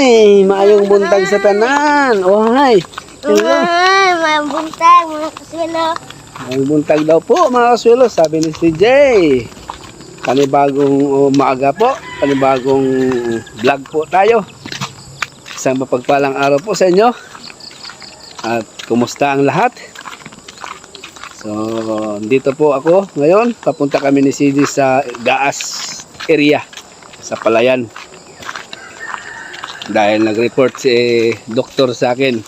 Ay, maayong buntag sa tanan. Oh, hi. Hello. Ay, mga buntag, mga kasilo. Maayong buntag daw po, mga kaswelo, sabi ni CJ. Panibagong maaga po, panibagong vlog po tayo. Isang mapagpalang araw po sa inyo. At kumusta ang lahat? So, dito po ako ngayon. Papunta kami ni CJ sa Gaas area sa Palayan. Dahil nag-report si doktor sa akin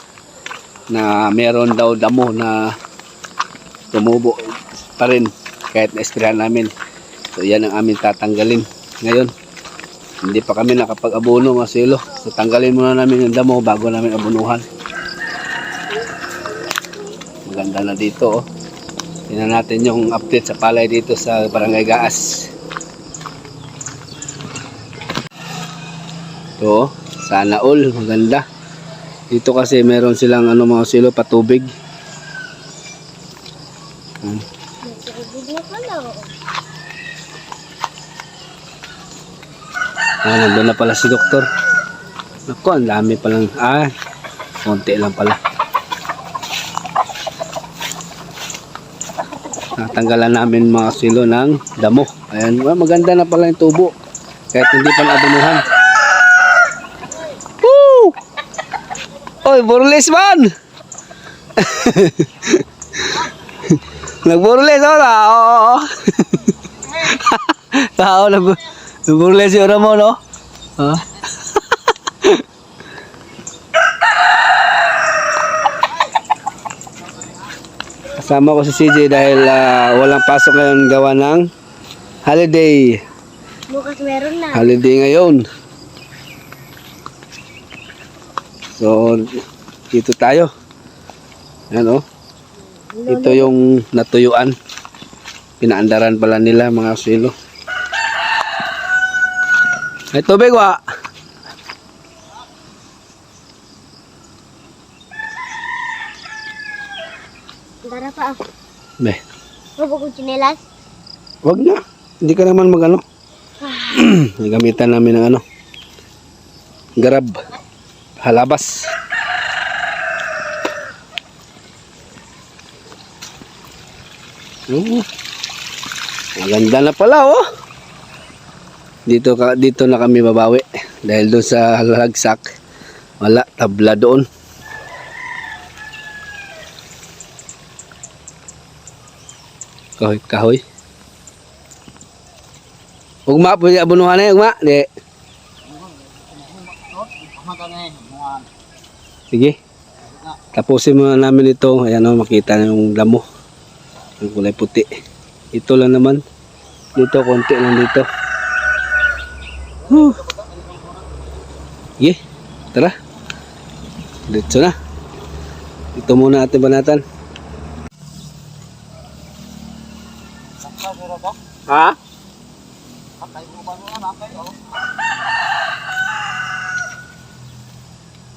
na meron daw damo na tumubo pa rin kahit na-sprayan namin. So yan ang amin tatanggalin ngayon. Hindi pa kami nakapag-abono mga silo. So tanggalin muna namin yung damo bago namin abunuhan. Maganda na dito oh. Tingnan natin yung update sa palay dito sa Barangay Gaas. Ito, oh. Sana all maganda. Dito kasi meron silang ano mga silo patubig. Hmm. Ah, nandun na pala si doktor. Naku, ang dami palang. Ah, konti lang pala. Natanggalan namin mga silo ng damo. Ayan, maganda na pala yung tubo. Kahit hindi pa naabunuhan. Oy, burles man! Nagburles ako na. Oo. Tao na Nagburles yung Ramon, no? Ha? Kasama ko si CJ dahil ah, walang pasok ngayon gawa ng holiday. Bukas meron na. Holiday ngayon. So, dito tayo. Yan oh. Ito yung natuyuan. Pinaandaran pala nila mga silo. Ay, tubig wa. Tara pa. Be, Huwag ko chinelas. wag na. Hindi ka naman magano. Gamitan namin ng ano. Garab. Halabas. Oh. Maganda na pala oh. Dito ka dito na kami babawi dahil doon sa lagsak wala tabla doon. Kahoy kahoy. Ugma po abunuhan na ugma. Di. Sige. Tapusin muna namin ito. Ayan o, makita na yung damo. Yung kulay puti. Ito lang naman. Dito, konti lang dito. Huh. Sige, tara. Dito na. Ito muna ating banatan. Ha?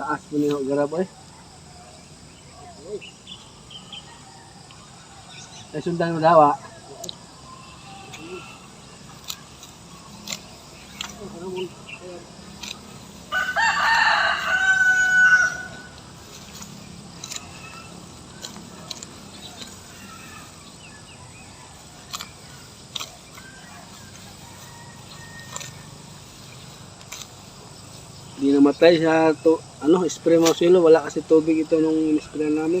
Taas mo niyo garab ay. Ay sundan mo daw ah. Namatay sa to, ano, spray mo silo, wala kasi tubig ito nung spray namin.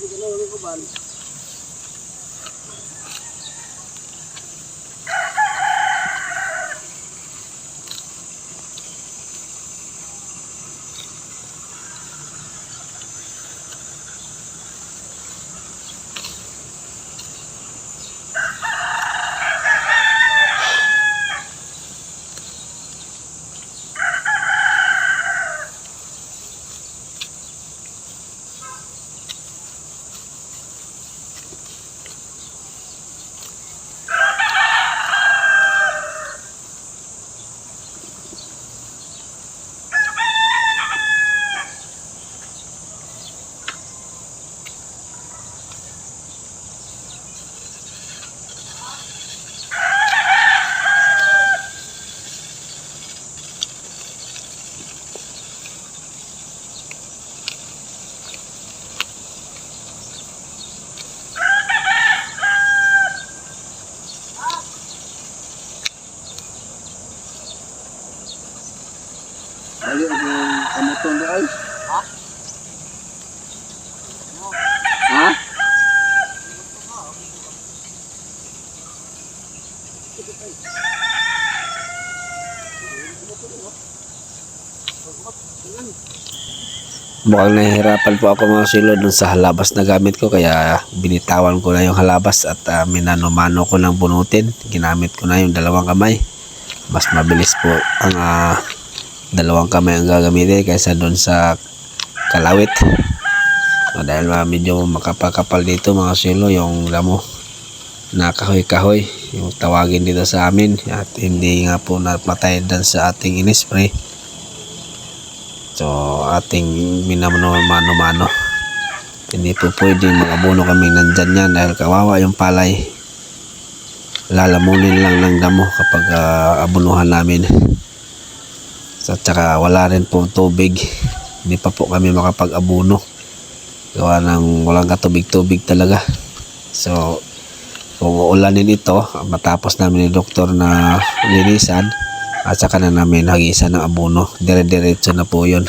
बाल Mukhang nahihirapan po ako mga silo dun sa halabas na gamit ko kaya binitawan ko na yung halabas at uh, minano-mano ko ng bunutin. Ginamit ko na yung dalawang kamay. Mas mabilis po ang ah, dalawang kamay ang gagamitin kaysa doon sa kalawit. O, dahil mga medyo makapakapal dito mga silo yung damo na kahoy-kahoy yung tawagin dito sa amin at hindi nga po napatay dan sa ating inispray. So ating minamano-mano. Hindi po pwedeng mag-abono kami nandyan yan dahil kawawa yung palay. Lalamunin lang ng damo kapag ah, abunuhan namin. So, at saka wala rin po tubig. Hindi pa po kami makapag-abuno. Gawa ng walang katubig-tubig talaga. So, kung uulanin ito, matapos namin ni doktor na linisan, at saka na namin hagisan ng abuno. Dire-diretso na po yun.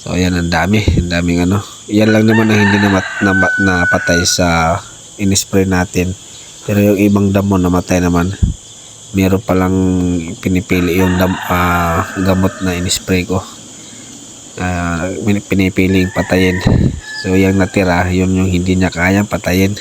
So, ayan, ang dami. Ang daming ano. Yan lang naman ang hindi na, na, napatay sa inispray natin. Pero yung ibang damo namatay naman meron palang pinipili yung dam, ah, gamot na inispray ko Ah, pinipiling patayin so yung natira yun yung hindi niya kayang patayin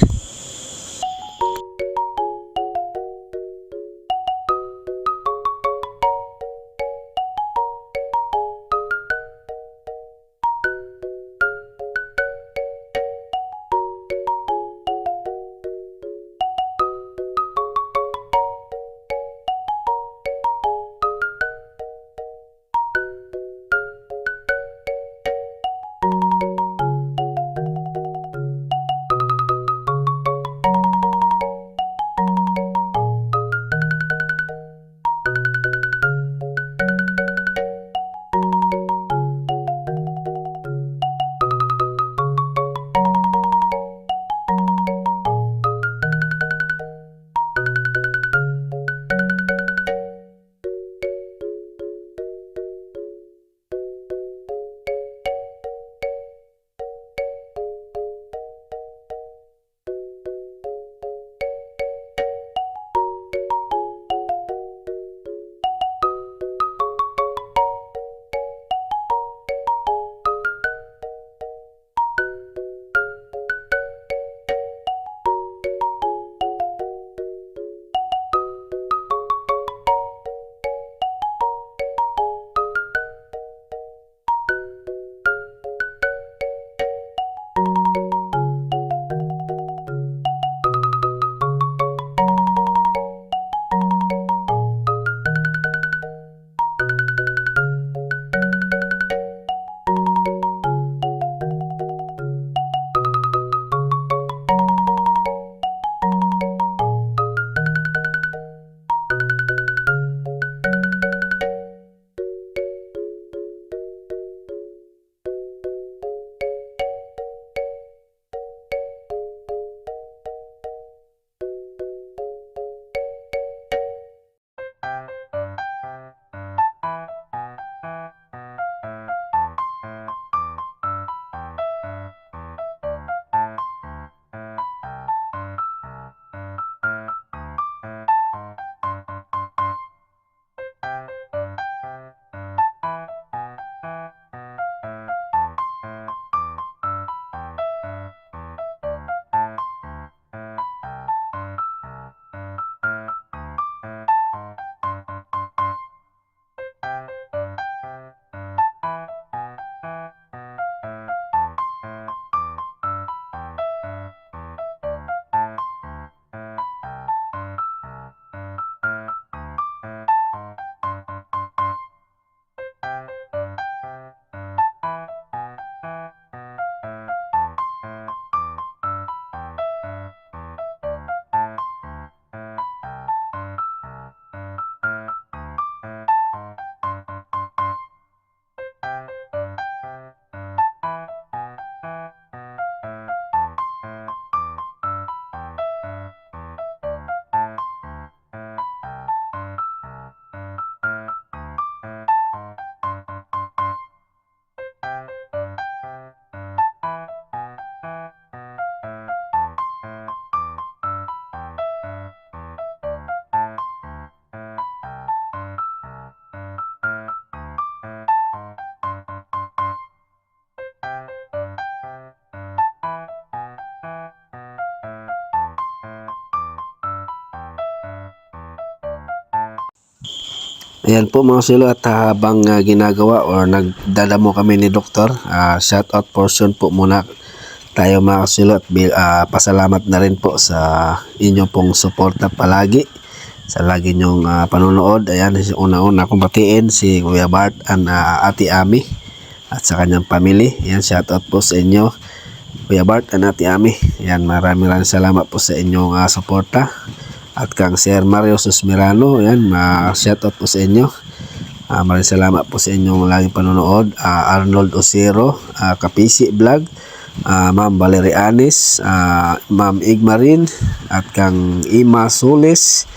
Ayan po mga silo at habang ah, ginagawa or nagdadamo kami ni Doktor, ah, shout out portion po muna tayo mga kasilo at ah, pasalamat na rin po sa inyo pong suporta palagi sa lagi nyong ah, panonood. Ayan, una-una kong batiin si Kuya Bart and ah, Ate Ami at sa kanyang family. Ayan, shout out po sa inyo Kuya Bart and Ate Ami. Ayan, maraming maraming salamat po sa inyong ah, suporta. At kang Sir Mario Susmirano, ayan, ma shout out po sa inyo. Ah, maraming salamat po sa inyong laging panonood. Ah, Arnold Osiro, ah, Kapisi Vlog, ah, Ma'am Valerie Anis, ah, Ma'am Igmarin, at kang Ima Solis.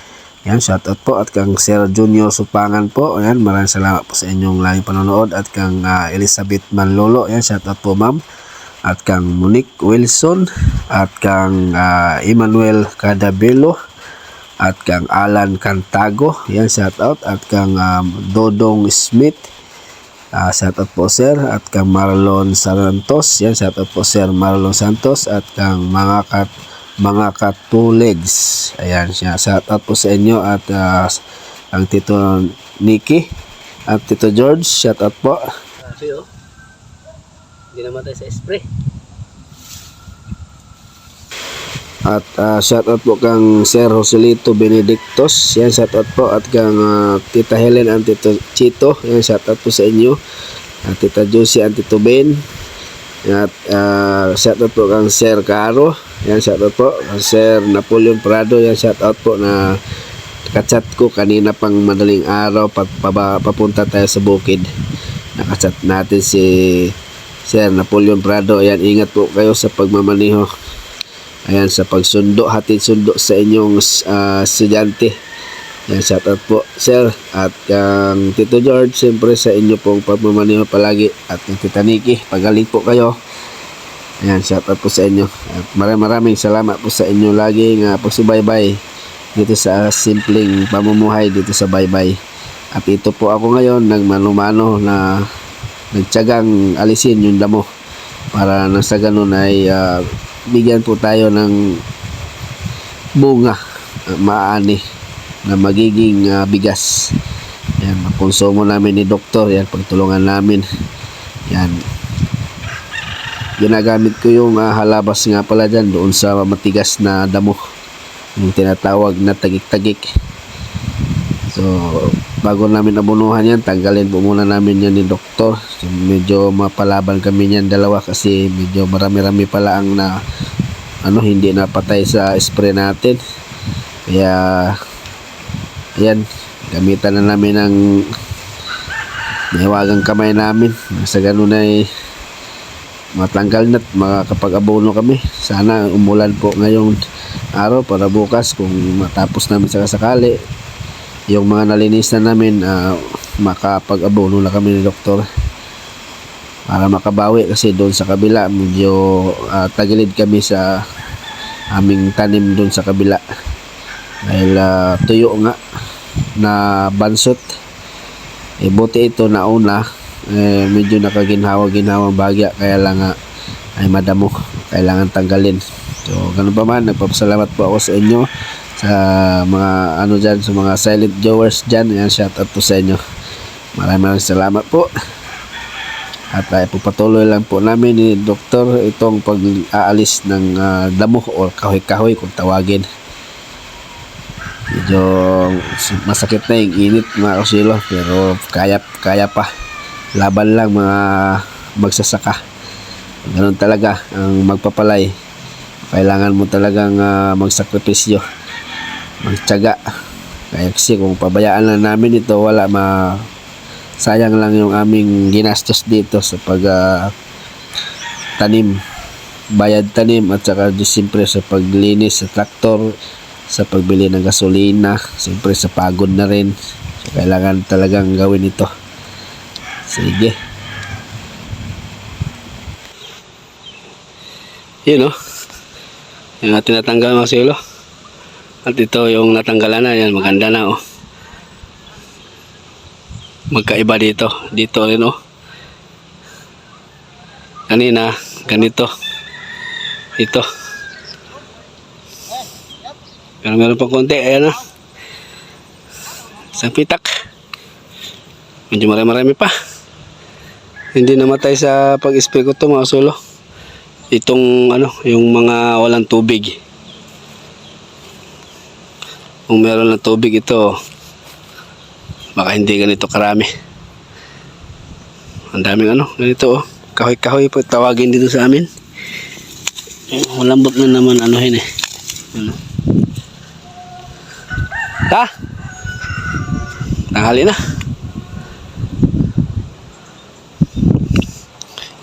Yan, shout out po. At kang Sir Junior Supangan po. Ayan, maraming salamat po sa inyong laging panonood. At kang ah, Elizabeth Manlolo. Ayan, shout out po ma'am. At kang Monique Wilson. At kang ah, Emmanuel Cadabelo at kang Alan Cantago. Yan shout out. At kang um, Dodong Smith. Ah, shout out po sir. At kang Marlon Santos. Yan shout out po sir. Marlon Santos. At kang mga kat mga katulegs ayan siya. Shout out po sa inyo. At ah, ang tito Nicky. At tito George shout out po. Hindi namatay sa spray At uh, shout out po kang Sir Joselito Benedictos. Yan shout out po at kang ah, Tita Helen and Tito Chito. Yan shout out po sa inyo. At Tita Josie and Tito Ben. At uh, shout out po kang Sir Caro. Yan shout out po. Kang Sir Napoleon Prado. Yan shout out po na kachat ko kanina pang madaling araw paba, papunta tayo sa bukid. Nakachat natin si Sir Napoleon Prado. Ayan, ingat po kayo sa pagmamaneho. Ayan, sa pagsundo, hatid sundo sa inyong ah, estudyante. Ayan, shout out po, sir. At ang Tito George, siyempre sa inyo pong pagmamaneho palagi. At yung Tita Nikki, pagaling po kayo. Ayan, shout out po sa inyo. At maraming maraming salamat po sa inyo lagi nga pagsubaybay dito sa simpleng pamumuhay dito sa baybay. At ito po ako ngayon, nagmanumano na nagtyagang alisin yung damo para nang sa ganun ay ah, bigyan po tayo ng bunga ah, maani na magiging ah, bigas. Yan makonsumo namin ni doktor yan pagtulungan namin. Yan. Ginagamit ko yung ah, halabas nga pala dyan doon sa matigas na damo. Yung tinatawag na tagik-tagik so bago namin abunuhan yan tanggalin po muna namin yan ni doktor. So, medyo mapalaban kami niyan dalawa kasi medyo marami-rami pala ang na ano hindi napatay sa spray natin. Kaya ayan gamitan na namin ng nahiwagang kamay namin. Sa ganun ay matanggal na makakapag-abono kami. Sana umulan po ngayong araw para bukas kung matapos namin sa kasakali yung mga nalinis na namin ah, makapag-abono na kami ni doktor. Para makabawi kasi doon sa kabila medyo ah, tagilid kami sa aming tanim doon sa kabila. Dahil ah, tuyo nga na bansot. Eh buti ito na una eh, medyo nakaginhawa-ginhawang bagya kaya lang nga ay madamo. Kailangan tanggalin. So ganun pa man nagpapasalamat po ako sa inyo sa mga ano dyan sa mga silent viewers dyan. Yan shout out po sa inyo. Maraming maraming salamat po. At ay pupatuloy lang po namin ni Doktor itong pag-aalis ng ah, damo o kahoy-kahoy kung tawagin. Medyo masakit na yung init mga kasilo pero kaya kaya pa. Laban lang mga magsasaka. Ganun talaga ang magpapalay. Kailangan mo talagang ah, magsakripisyo magtyaga kaya kasi kung pabayaan lang namin ito wala ma sayang lang yung aming ginastos dito sa pag ah, tanim. Bayad tanim at saka siyempre sa paglinis sa traktor sa pagbili ng gasolina siyempre sa pagod na rin. So, kailangan talagang gawin ito. Sige. Yun o yung ating natanggal mga silo at ito yung natanggalan na yan maganda na oh. Magkaiba dito. Dito rin oh. Kanina ganito. Ito. Pero meron pa konti ayan na isang pitak. Medyo marami-marami pa. Hindi namatay sa pag-spray ko to mga solo. Itong ano, yung mga walang tubig. Kung meron ng tubig ito, baka hindi ganito karami. Ang daming ano, ganito oh. Kahoy-kahoy po tawagin dito sa amin. Eh, Malambot na naman yun eh. Ano. Ha? Tanghali na.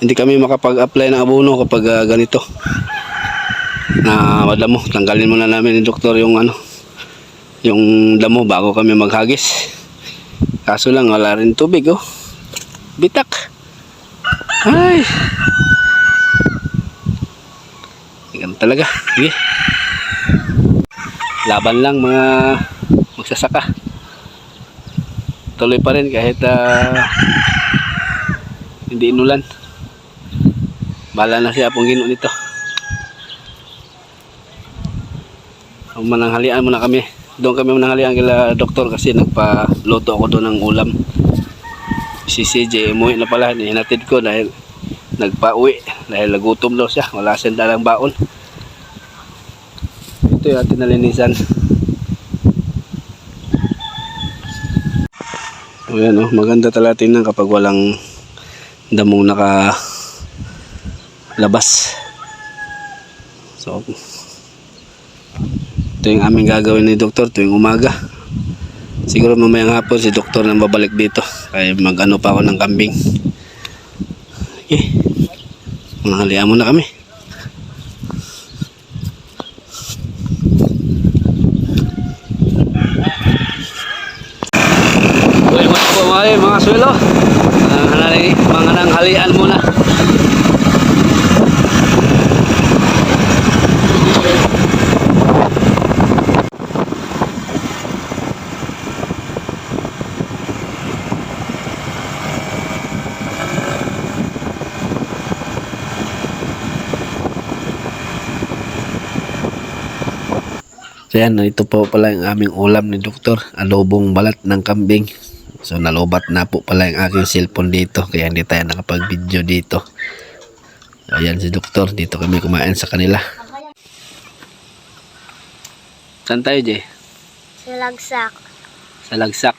Hindi kami makapag-apply ng abono kapag ah, ganito. Na madamo, tanggalin muna namin ni doktor yung ano, yung damo bago kami maghagis. Kaso lang wala rin tubig oh. Bitak. Ay. Ganun talaga. Sige. Laban lang mga magsasaka. Tuloy pa rin kahit ah, hindi inulan. Bala na siya pong gino nito. Mananghalian muna kami. Doon kami mananghalian kila doktor kasi nagpa-loto ako doon ng ulam. Si CJ, umuwi na pala. Hinatid ko dahil nagpa-uwi. Dahil nagutom daw siya. Wala siyang dalang baon. Ito yung ating nalinisan. O yan oh, maganda talaga tingnan kapag walang damong naka labas. So, ito yung aming gagawin ni doktor tuwing umaga. Siguro mamayang hapon si doktor nang babalik dito. Kaya mag-ano pa ako ng kambing. Okay. Manghalian muna kami. Mga po mga, mga nanghalian muna. So yan, ito po pala yung aming ulam ni Doktor. Alobong balat ng kambing. So nalobat na po pala yung aking cellphone dito. Kaya hindi tayo nakapag-video dito. So, ayan si Doktor. Dito kami kumain sa kanila. Saan tayo, Jay? Silagsak. Sa Lagsak.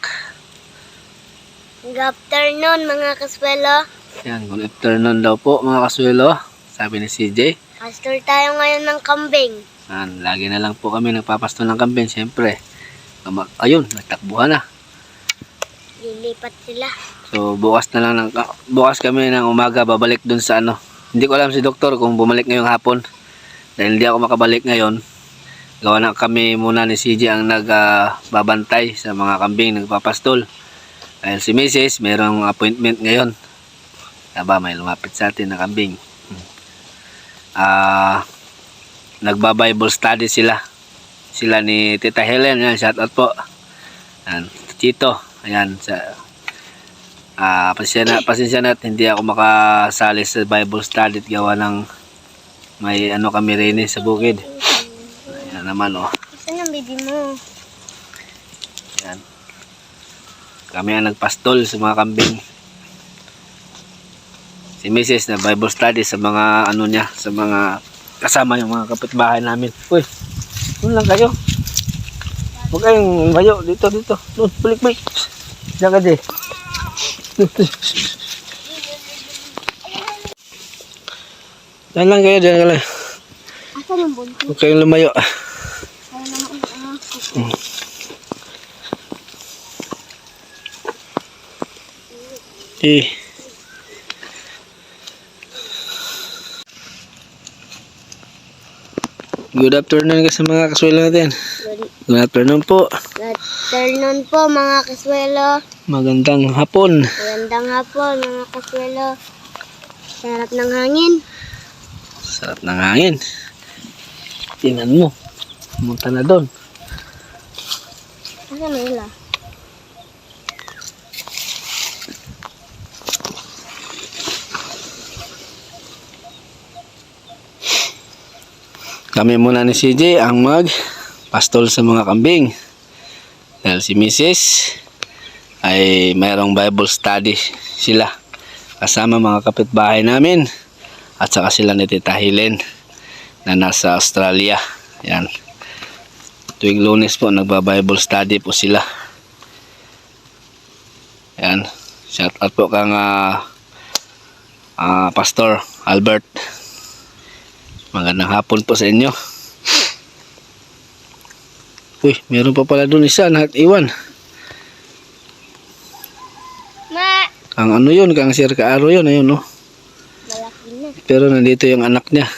Good afternoon mga kaswelo. Yan, good afternoon daw po mga kasuelo. Sabi ni CJ. Pastor tayo ngayon ng kambing. Yan, lagi na lang po kami nagpapasto ng kambing. Siyempre. Ayun, nagtakbuhan na. Lilipat sila. So bukas na lang ng, bukas kami ng umaga babalik dun sa ano. Hindi ko alam si doktor kung bumalik ngayong hapon. Dahil hindi ako makabalik ngayon. Gawa na kami muna ni CJ ang nagbabantay sa mga kambing nagpapastol. Dahil si Mrs. mayroong appointment ngayon. Aba, may lumapit sa atin na kambing. Hmm. Ah, nagba-Bible study sila. Sila ni Tita Helen, yan, shout out po. Yan, Chito, ayan, sa Ah, pasensya na, pasensya na hindi ako makasali sa Bible study gawa ng may ano kami rin eh, sa bukid. Ayan naman oh. Saan ang baby mo? Ayan. Kami ang nagpastol sa mga kambing. Si Mrs. na Bible study sa mga ano niya, sa mga kasama yung mga kapitbahay namin. Uy, doon lang kayo. Huwag kayong mayo. Dito, dito. Doon, balik, balik. Diyan ka di. Diyan lang kayo, diyan ka lang. Huwag kayong lumayo. Eh. Good afternoon ka sa mga kaswelo natin. Good Good afternoon po. good afternoon po mga kaswelo. Magandang hapon. Magandang hapon mga kaswelo. Sarap ng hangin. Sarap ng hangin. Tingnan mo. Pumunta na doon. Asan na ila? Kami muna ni CJ ang mag pastol sa mga kambing. Dahil si Mrs. ay mayroong Bible study sila kasama mga kapitbahay namin at saka sila ni Tita Helen na nasa Australia. Yan. Tuwing lunes po nagba-Bible study po sila. Yan. Shout out po kang ah, ah, Pastor Albert. Magandang hapon po sa inyo. Uy, meron pa pala doon isa na iwan. Ma! Ang ano yun, kang Sir Kaaro yun, ayun no. Malaki na. Pero nandito yung anak niya.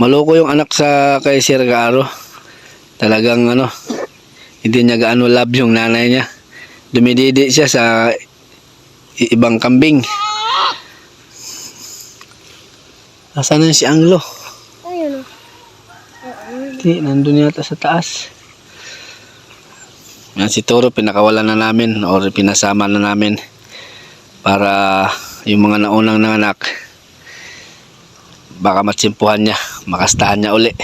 Maloko yung anak sa kay Sir Kaaro. Talagang ano, hindi niya gaano love yung nanay niya. Dumididi siya sa ibang kambing. Nasaan na si Anglo? Hindi, nandun yata sa taas. Yan si Toro, pinakawalan na namin or pinasama na namin para yung mga naunang nanganak baka matsimpuhan niya, makastahan niya uli.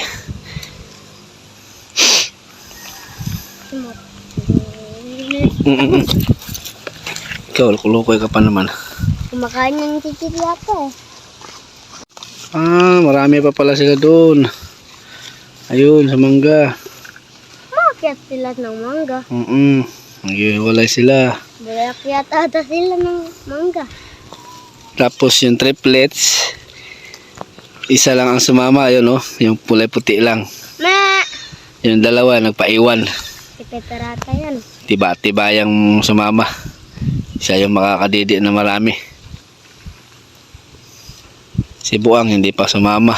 Mm-mm. Ikaw, kulukoy ka pa naman. Kumakain ng yata eh. Ah, marami pa pala sila doon. Ayun, sa mangga. Makakyat sila ng mangga. Mm-mm. Naghiwalay sila. Balakyat ata sila ng mangga. Tapos yung triplets, isa lang ang sumama, yun oh, yung pulay puti lang. Ma! Yung dalawa, nagpaiwan. Si Petarata yan. Tiba-tiba yung sumama. Siya yung makakadidi na marami. Si Buang hindi pa sumama.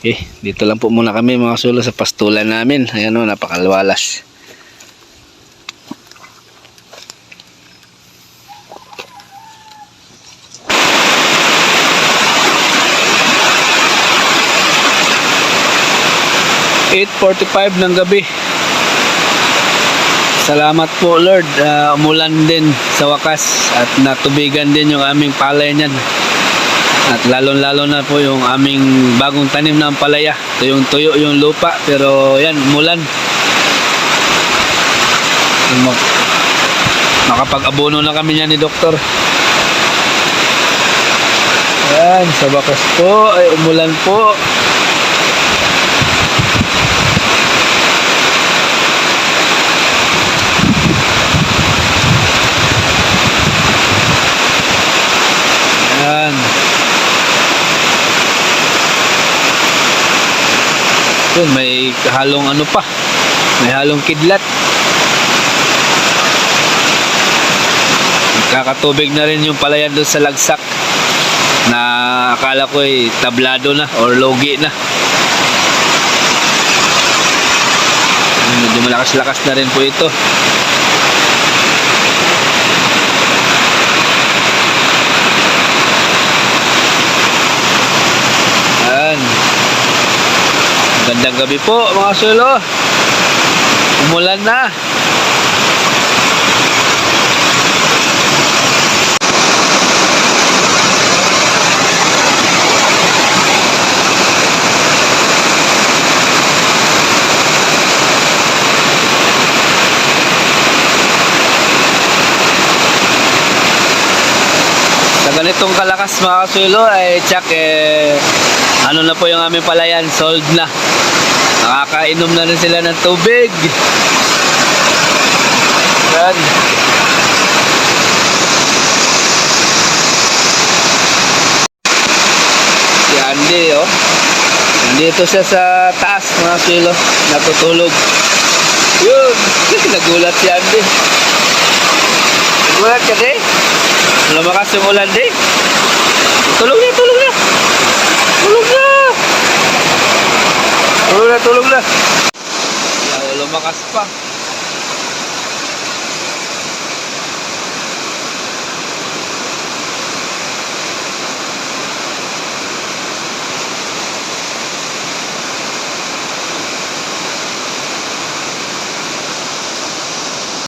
Okay, dito lang po muna kami mga sulo sa pastulan namin. Ayan o, napakalwalas. Eight forty-five ng gabi. Salamat po Lord, Ah, umulan din sa wakas at natubigan din yung aming palay niyan. At lalong-lalo na po yung aming bagong tanim ng palaya. Tuyong tuyo yung lupa pero yan, umulan. Mag makapag-abono na kami niyan ni Doktor. Yan, sa wakas po ay umulan po. Yan. Yun, may halong ano pa. May halong kidlat. Kakatubig na rin yung palayan doon sa lagsak na akala ko ay tablado na or logi na. Medyo malakas-lakas na rin po ito. Yan. Gandang gabi po mga sulo. Umulan na. Sa ganitong kalakas mga kasulo ay check eh ano na po yung aming palayan? Sold na. Nakakainom na rin sila ng tubig. Yan. Si Andy oh. Nandito siya sa taas mga kasulo natutulog. Yun. Nagulat si Andy. Nagulat ka din Lumakas yung ulan din. Tulog na, tulog na. Tulog na. Tulog na, tulog na. Lumakas pa.